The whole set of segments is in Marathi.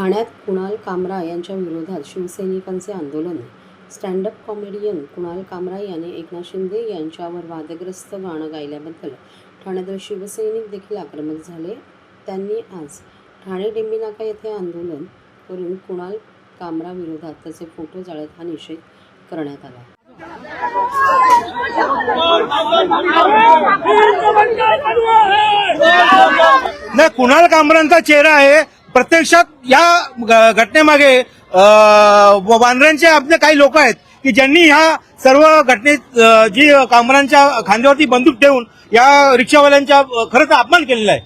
ठाण्यात कुणाल कामरा यांच्या विरोधात शिवसैनिकांचे आंदोलन. स्टँडअप कॉमेडियन कुणाल कामरा याने एकनाथ शिंदे यांच्यावर वादग्रस्त गाणं गायल्याबद्दल ठाण्यातील शिवसैनिक देखील आक्रमक झाले. त्यांनी आज ठाणे डेंबीनाका येथे आंदोलन करून कुणाल कामरा विरोधात त्याचे फोटो जाळत हा निषेध करण्यात आला. नाही कुणाल कामरांचा चेहरा आहे. प्रत्यक्षात या घ- घटनेमागे अं, वानरांचे आपले काही लोक आहेत की ज्यांनी ह्या सर्व घटनेत जी कामरांच्या खांद्यावरती बंदूक ठेवून या रिक्षावाल्यांच्या खरंच अपमान केलेला आहे.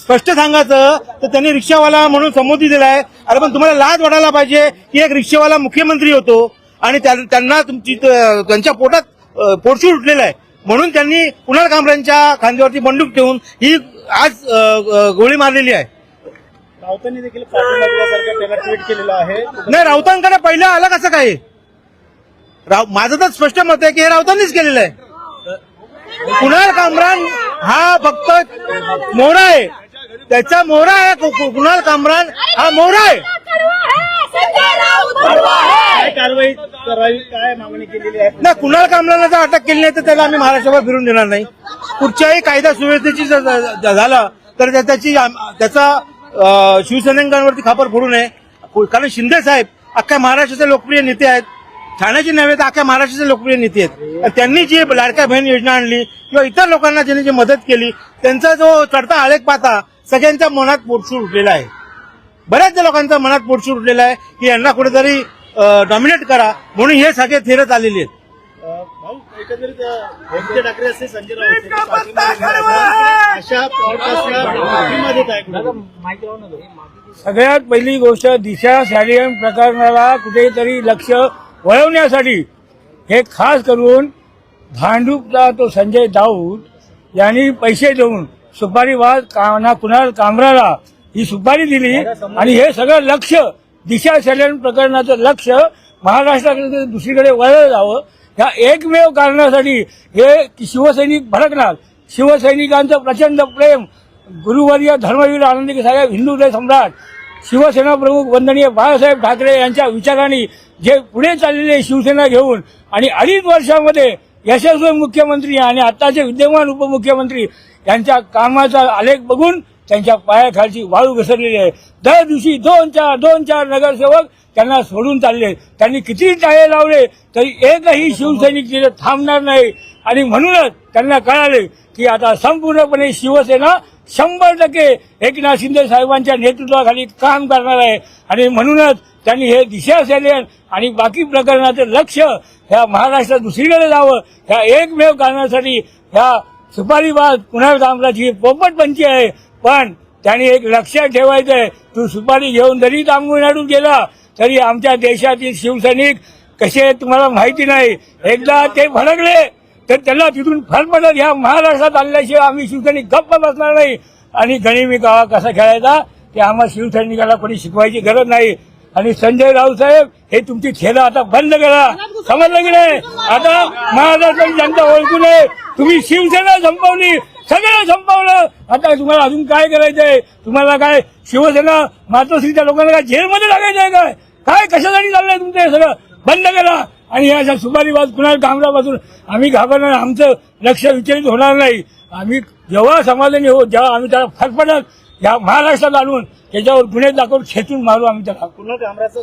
स्पष्ट सांगायचं तर त्यांनी रिक्षावाला म्हणून संबोधित दिला आहे. अरे पण तुम्हाला लाज वाटायला पाहिजे की एक रिक्षावाला मुख्यमंत्री होतो आणि त्या- त्यांना तुमची त्यांच्या पोटात अं, उठलेला आहे. म्हणून त्यांनी कुणाल कामरांच्या खांद्यावरती बंदूक ठेवून ही आज गोळी मारलेली आहे. राऊतांनी देखील ट्विट केलेलं आहे. नाही राऊतांकडे पहिलं आलं कसं काय राव माझं तर स्पष्ट मत आहे की हे राऊतांनीच केलेलं आहे. कुणाल कामरान हा फक्त मोहरा आहे. त्याचा मोहरा आहे कुणाल कामरान. हा मोहरा आहे. काय कारवाई करावी काय मागणी केलेली आहे? नाही कुणाल कामराला जर अटक केली नाही तर त्याला आम्ही महाराष्ट्रावर फिरून देणार नाही. कुठच्याही कायदा सुव्यवस्थेची जर झालं तर त्या- त्याची त्याचा शिवसैनिकांवरती खापर फोडू नये. कारण शिंदे साहेब अख्ख्या महाराष्ट्राचे लोकप्रिय नेते आहेत. ठाण्याचे नव्हे तर अख्ख्या महाराष्ट्राचे लोकप्रिय नेते आहेत. त्यांनी जी लाडक्या बहीण योजना आणली किंवा इतर लोकांना ज्यांनी जी मदत केली त्यांचा जो चढता आळेख पाहता सगळ्यांच्या मनात पोटसूर उठलेला आहे. बऱ्याचशा लोकांच्या मनात पोटसूर उठलेला आहे की यांना कुठेतरी डॉमिनेट करा. म्हणून हे सगळे थेरत आलेले आहेत. एकंदरीत अं, आदित्य ठाकरे असे संजय राऊत पाठिंबा देत आहेत. अशा पॉडकास्टला पाठिंबा देत आहे कुठं? सगळ्यात पहिली गोष्ट दिशा सॅलियन प्रकरणाला कुठेतरी लक्ष वळवण्यासाठी हे खास करून भांडूपचा तो संजय दाऊद यांनी पैसे देऊन सुपारी वाद काना कुणाल कामराला ही सुपारी दिली आणि हे सगळं लक्ष दिशा सॅलियन प्रकरणाचं लक्ष महाराष्ट्राकडे दुसरीकडे वळलं जावं ह्या एकमेव कारणासाठी हे शिवसैनिक भडकणार. शिवसैनिकांचं प्रचंड प्रेम गुरुवर्य धर्मवीर आनंदी साहेब हिंदू सम्राट शिवसेना प्रमुख वंदनीय बाळासाहेब ठाकरे यांच्या विचारांनी जे पुढे चाललेले शिवसेना घेऊन आणि अडीच वर्षामध्ये यशस्वी मुख्यमंत्री आणि आताचे विद्यमान उपमुख्यमंत्री यांच्या कामाचा आलेख बघून त्यांच्या पायाखालची वाळू घसरलेली आहे. दर दिवशी दोन चार दोन चार नगरसेवक त्यांना सोडून चालले. त्यांनी किती टाळे लावले तरी एकही शिवसैनिक तिथे थांबणार नाही. आणि म्हणूनच त्यांना कळाले की आता संपूर्णपणे शिवसेना शंभर टक्के एकनाथ शिंदे साहेबांच्या नेतृत्वाखाली काम करणार आहे. आणि म्हणूनच त्यांनी हे दिशा सॅलियन आणि बाकी प्रकरणाचं लक्ष ह्या महाराष्ट्रात दुसरीकडे जावं. ह्या एकमेव कारणासाठी ह्या सुपारीबाद कुणाल पोपट पंची आहे पण त्यांनी एक लक्षात ठेवायचं आहे तू सुपारी घेऊन जरी तामिळनाडू गेला तरी आमच्या देशातील शिवसैनिक कसे तुम्हाला माहिती नाही. एकदा ते भडकले तर त्यांना तिथून फरफडत ह्या महाराष्ट्रात आणल्याशिवाय आम्ही शिवसैनिक गप्प बसणार नाही. आणि गणिमी गावा कसा खेळायचा ते आम्हा शिवसैनिकाला कोणी शिकवायची गरज नाही. आणि संजय रावसाहेब हे तुमची खेळ आता बंद करा. समजलं की नाही? आता महाराष्ट्राची जनता ओळखू नये. तुम्ही शिवसेना संपवली सगळं संपवलं. आता तुम्हाला अजून काय करायचंय? तुम्हाला काय शिवसेना मातोश्रीच्या लोकांना काय जेलमध्ये लागायचंय काय? काय कशासाठी चाललंय तुमचं हे सगळं? बंद करा. आणि या अशा सुपारीवाद कुणाला कामरापासून आम्ही घाबरणार आमचं लक्ष विचलित होणार नाही. आम्ही जेव्हा समाधानी हो जेव्हा आम्ही त्याला फरफडत या महाराष्ट्रात आणून त्याच्यावर गुन्हे दाखवून खेचून मारू आम्ही त्याला. कुणाल कामराचं